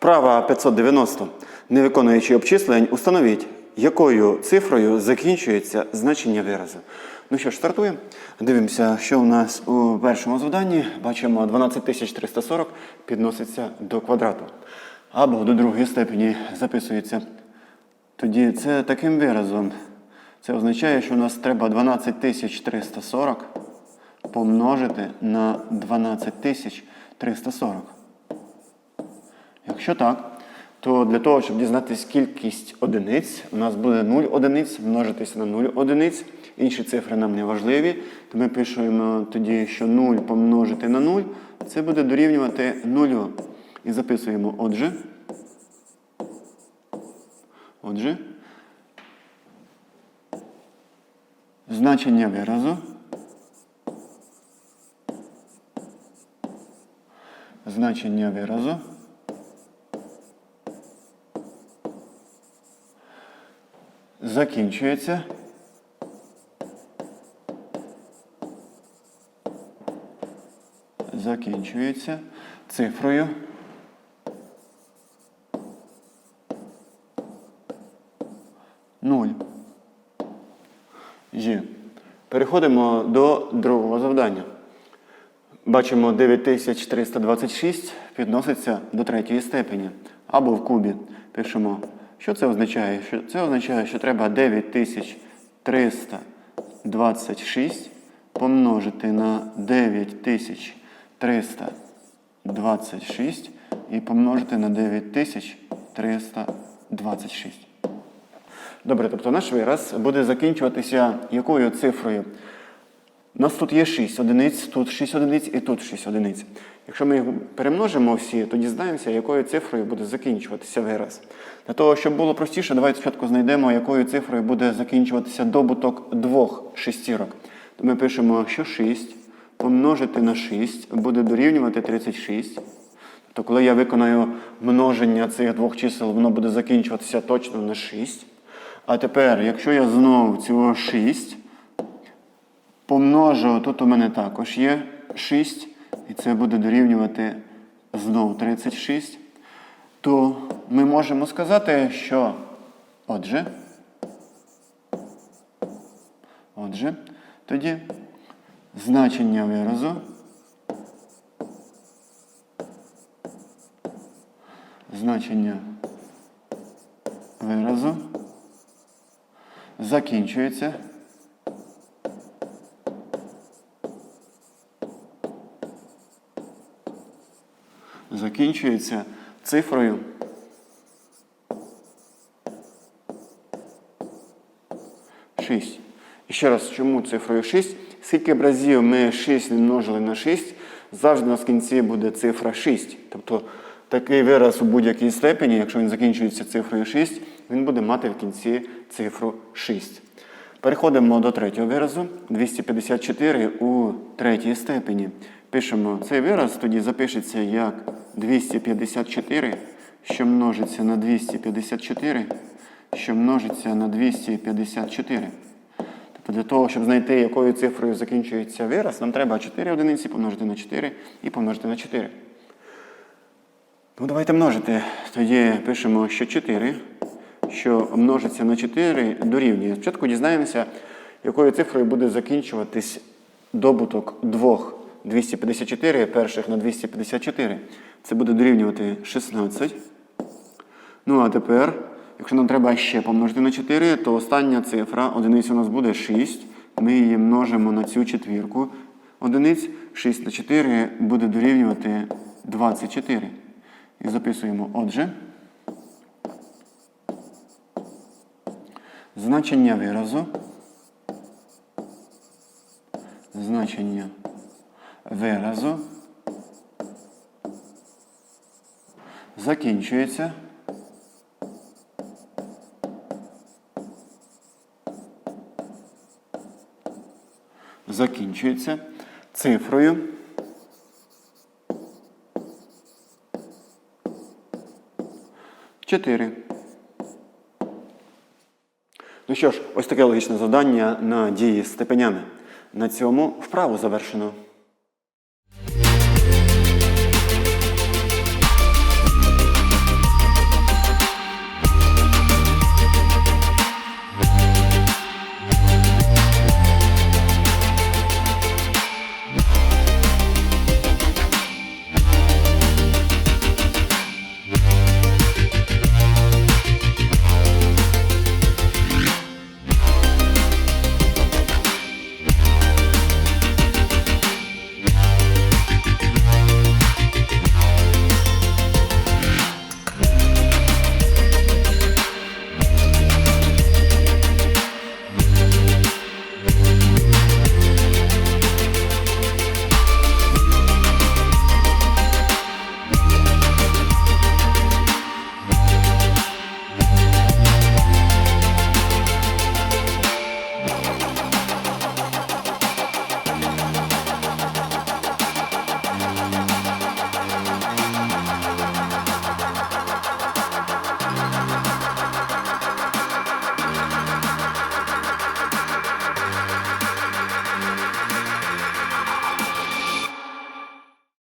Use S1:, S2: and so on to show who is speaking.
S1: Вправа 590. Не виконуючи обчислень, установіть, якою цифрою закінчується значення виразу. Ну що ж, стартуємо. Дивимося, що у нас у першому завданні. Бачимо 12340 підноситься до квадрату. Або до другої степені записується. Тоді це таким виразом. Це означає, що у нас треба 12340 помножити на 12340. Якщо так, то для того, щоб дізнатися кількість одиниць, у нас буде 0 одиниць множитися на 0 одиниць. Інші цифри нам не важливі. То ми пишемо тоді, що 0 помножити на 0, це буде дорівнювати 0. І записуємо отже. Отже, значення виразу. Значення виразу. Закінчується. Закінчується цифрою. Нуль. Є. Переходимо до другого завдання. Бачимо 9326 підноситься до третьої степені або в кубі. Пишемо, що це означає? Що Це означає, що треба 9326 помножити на 9326 і помножити на 9326. Добре, тобто наш вираз буде закінчуватися якою цифрою? У нас тут є 6 одиниць, тут 6 одиниць і тут 6 одиниць. Якщо ми їх перемножимо всі, то дізнаємося, якою цифрою буде закінчуватися вираз. Для того, щоб було простіше, давайте спочатку знайдемо, якою цифрою буде закінчуватися добуток двох шестірок. То ми пишемо, що 6 помножити на 6 буде дорівнювати 36. То коли я виконаю множення цих двох чисел, воно буде закінчуватися точно на 6. А тепер, якщо я знову цього 6 помножу, тут у мене також є 6, і це буде дорівнювати знову 36, то ми можемо сказати, що отже, отже, тоді значення виразу значення виразу закінчується. Закінчується цифрою. Шість. І ще раз, чому цифрою 6? Скільки б разів ми 6 не множили на 6, завжди у нас в кінці буде цифра 6. Тобто такий вираз у будь-якій степені, якщо він закінчується цифрою 6, він буде мати в кінці цифру 6. Переходимо до третього виразу. 254 у третій степені. Пишемо цей вираз, тоді запишеться як 254, що множиться на 254, що множиться на 254. Тобто для того, щоб знайти, якою цифрою закінчується вираз, нам треба 4 одиниці помножити на 4 і помножити на 4. Ну, давайте множити. Тоді пишемо, що 4, що множиться на 4 дорівнює. Спочатку дізнаємося, якою цифрою буде закінчуватись добуток двох 254 перших на 254. Це буде дорівнювати 16. Ну, а тепер, якщо нам треба ще помножити на 4, то остання цифра одиниця у нас буде 6. Ми її множимо на цю четвірку одиниць. 6 на 4 буде дорівнювати 24. І записуємо отже. Значення виразу. Значення виразу закінчується. Закінчується цифрою. Чотири. Ну що ж, ось таке логічне завдання на дії з степенями. На цьому вправу завершено.